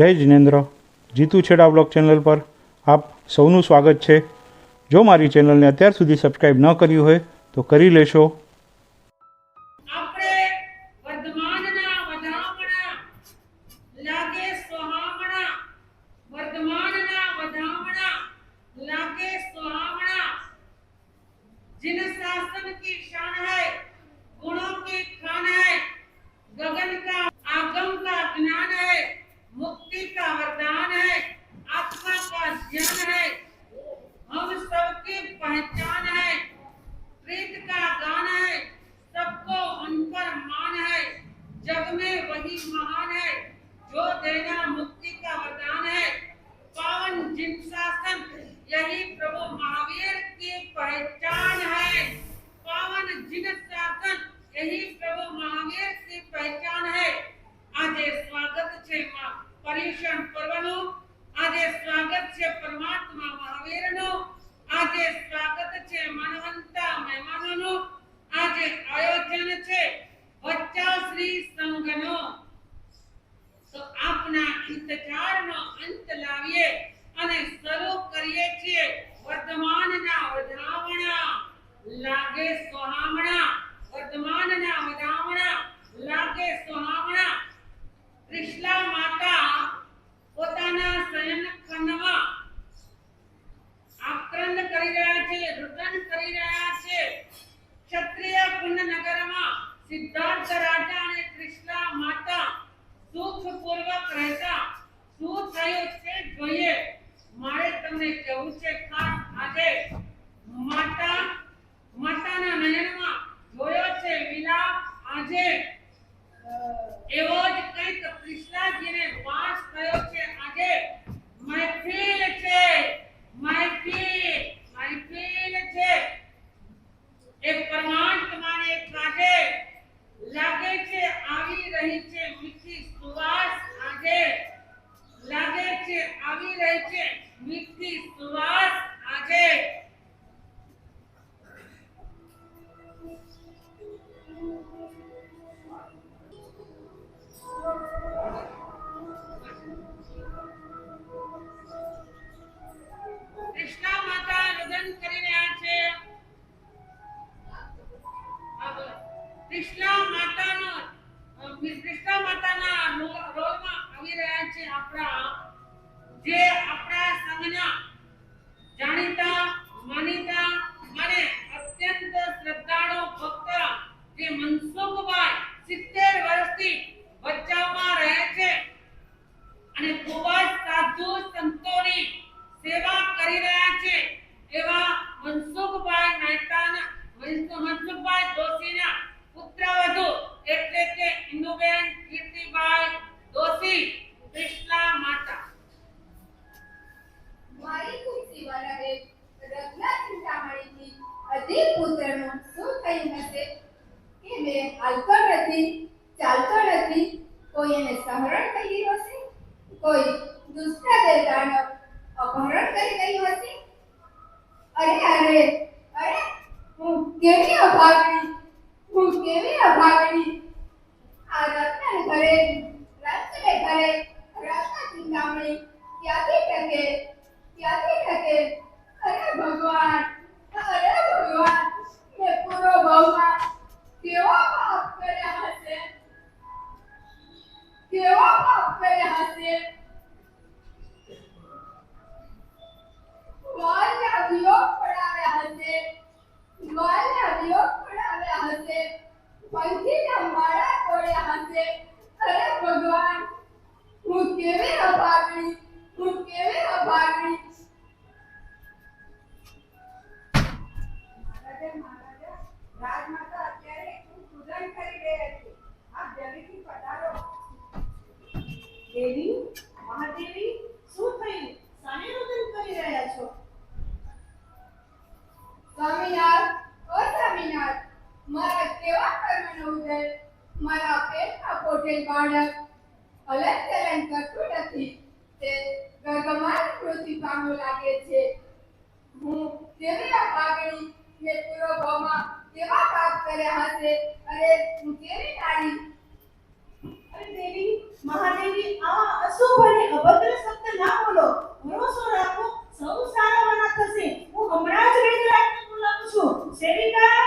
જય જિનેન્દ્ર. જીતુ છેડા blog channel પર આપ સૌનું સ્વાગત છે. જો મારી ચેનલને અત્યાર સુધી સબસ્ક્રાઈબ ન કર્યું હોય તો કરી લેશો. પર્યુષણ પર્વનું આજે સ્વાગત છે પરમાત્મા મહાવીરનો. આજે સ્વાગત છે માનવંતા મહેમાનોનો. આજે આયોજન છે વચ્ચાશ્રી સંઘનો. તો આપના ઇંતજારનો અંત લાવીએ અને શરૂ કરીએ છીએ વર્તમાનના વધામણા લાગે સોહામણા. વર્તમાનના વધામણા લાગે સોહામણા ત્રિશલા માતા પોતાના શયન ખંડમાં આક્રંદ કરી રહ્યા છે રુદન કરી રહ્યા છે ક્ષત્રિય કુંડ નગરમાં સિદ્ધાર્થ રાજા અને ત્રિશલા માતા સુખપૂર્વક રહેતા શું થયું તે જોઈએ મારે તમને કહેવું છે ખાસ આજે માતા માતાના નયનમાં જોયો છે વિલાપ અ, એવો જ કંઈક કૃષ્ણાજીને વાસ થયો છે. આજે મહેફિલ છે મહેફિલ મહેફિલ છે. એ પરમાત્માને કાજે લાગે છે આવી રહી છે મીઠી સુવાસ. આજે લાગે છે આવી રહી છે મીઠી સુવાસ. આજે મનસુખભાઈ સિત્તેર વર્ષથી બચાવમાં રહે છે. અને ખૂબ જ સાધુ સંતોની સેવા કરી રહ્યા છે. એવા મનસુખભાઈ મનસુ- મનસુખભાઈ જોશીના પુત્રવધુ એટલે કે ઇન્દુબેન કીર્તિભાઈ દોશી કૃષ્ણા માતા. શું થયું કે હાલતો નથી, ચાલતો નથી, કોઈ એને સહરણ કરી હશે કોઈ દુષ્ટ દેવતાનો અપહરણ કરી ગયું હશે અરે અરે અરે, હું કેવી અભાગણી હું કેવી અભાગણી આ રત્ન ઘરે રત્ન ઘરે રત્ન ચિંતામણી ક્યાંથી ટકે ક્યાંથી ટકે? અરે ભગવાન અરે ભગવાન! છું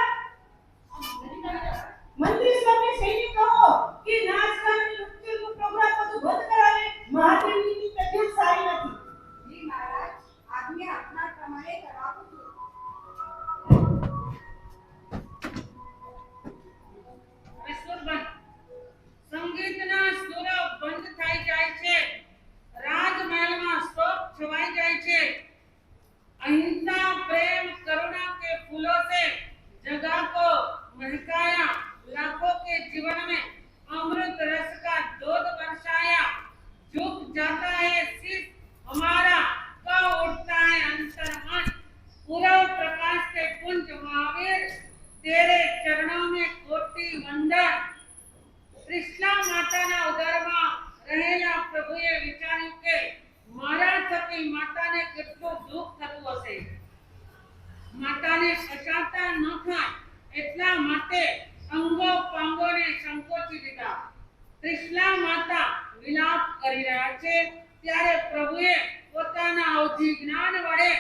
ત્યારે પોતાના અવધિ જ્ઞાન વડે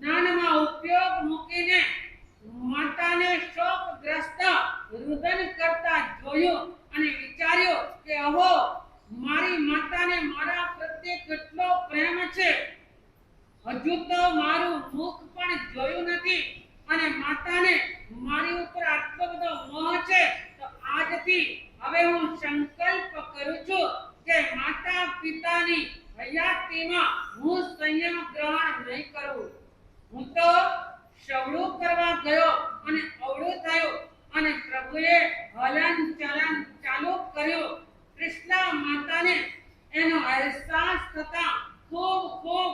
જ્ઞાનમાં ઉપયોગ મૂકીને માતાને શોકગ્રસ્ત રુદન કરતા જોયું અને વિચાર્યું કે અહો, મારી માતાને મારા પ્રત્યે કેટલો પ્રેમ છે. હજુ તો મારું મુખ પણ જોયું નથી અને માતાને મારી ઉપર આટલો બધો મોહ છે, તો આજથી હવે હું સંકલ્પ કરું છું કે માતા પિતાની ખૂબ ખૂબ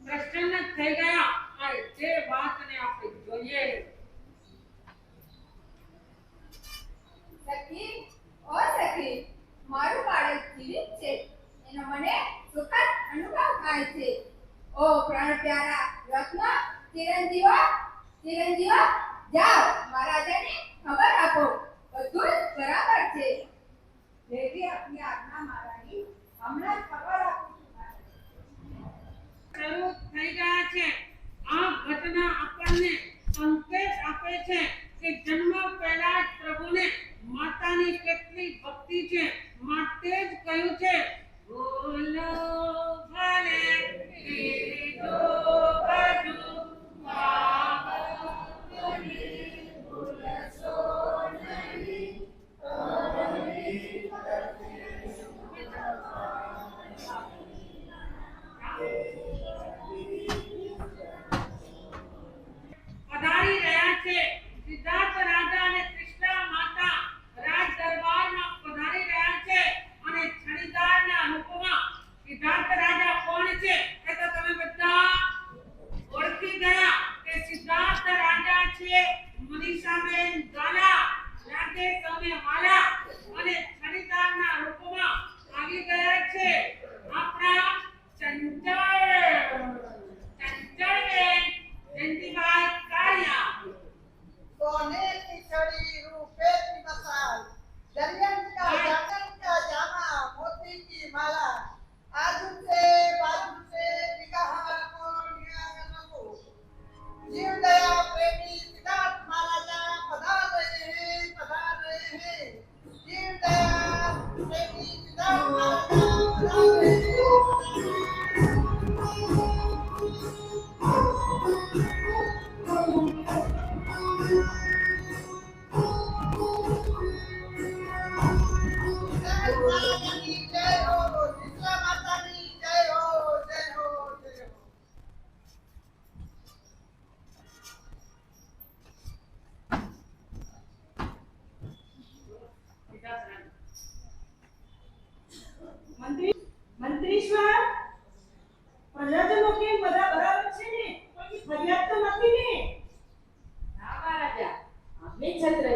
પ્રસન્ન થઈ ગયા અને તે વાતને આપણે જોઈએ. સખી, ઓ સખી, મારું બાળક જીવિત છે એનો મને સુખદ અનુભવ થાય છે ઓ પ્રાણ પ્યારા, રત્ન, ચિરંજીવો ચિરંજીવો, જાઓ, મહારાજાને ખબર આપો. બધું બરાબર છે. દેવી આપની આજ્ઞા મહારાણી હમણાં ખબર આપું શરૂ થઈ ગયા છે. આ ઘટના આપણને સંકેત આપે છે કે જન્મ પહેલા જ પ્રભુને માતાની કેટલી ભક્તિ છે, માટે જ કહ્યું છે બોલો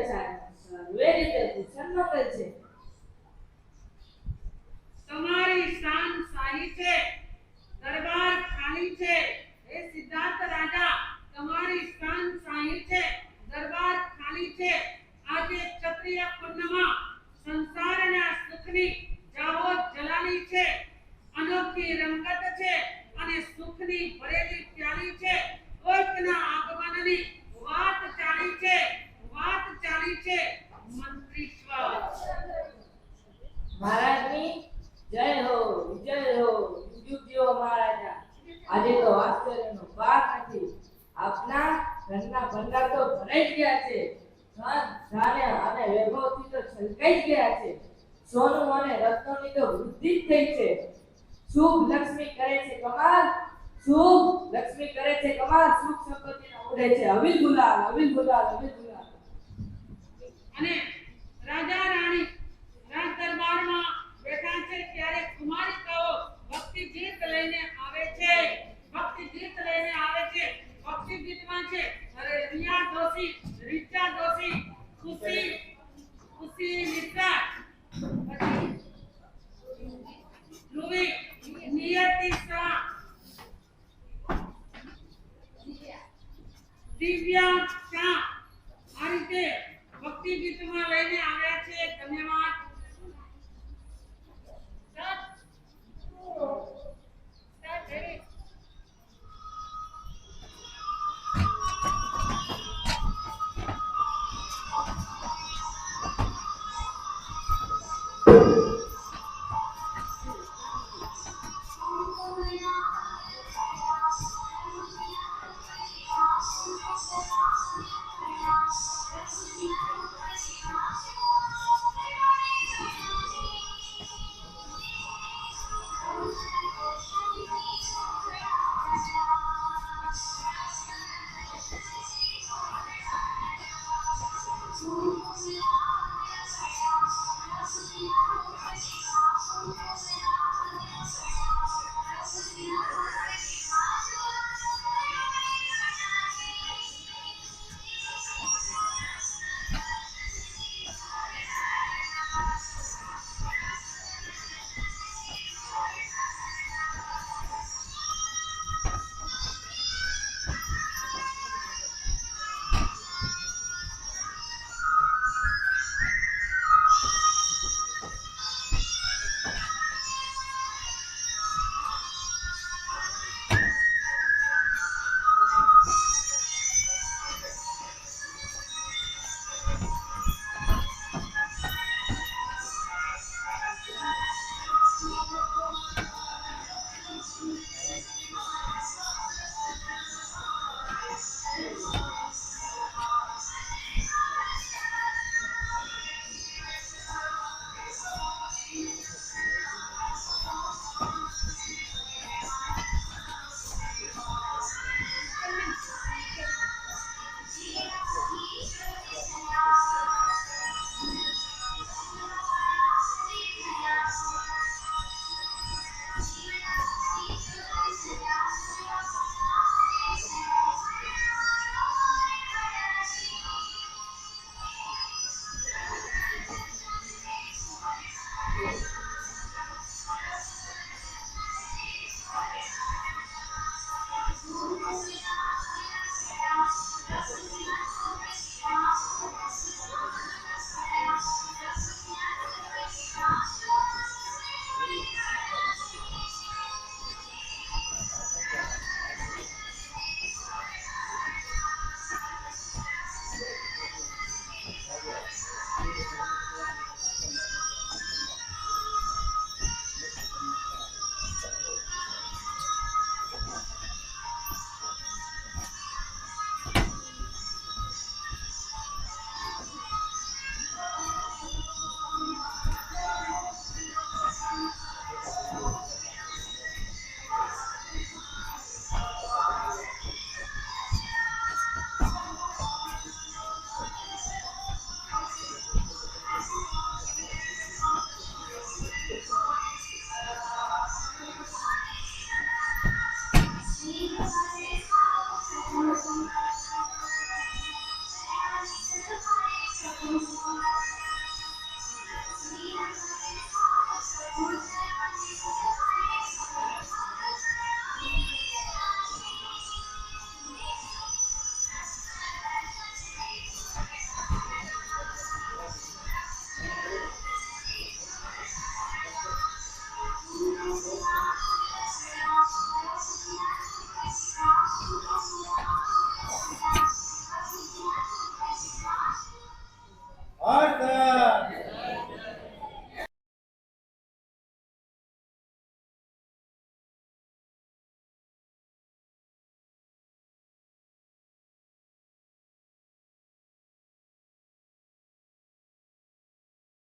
સર્વે સુખની જાહોદ જલાલી છે, અનોખી રંગત છે અને સુખની ભરેલી પ્યાલી છે. કોઈકના આગમનની વાત ચાલી છે. ત્યારે કુમારિકાઓ ભક્તિ ગીતમાં છે રિયા દોશી રીચા દોશી ખુશી ખુશી શાહ. દિવ્યા શાહ આ રીતે ભક્તિ ગીતમાં લઈને આવ્યા છે. ધન્યવાદ.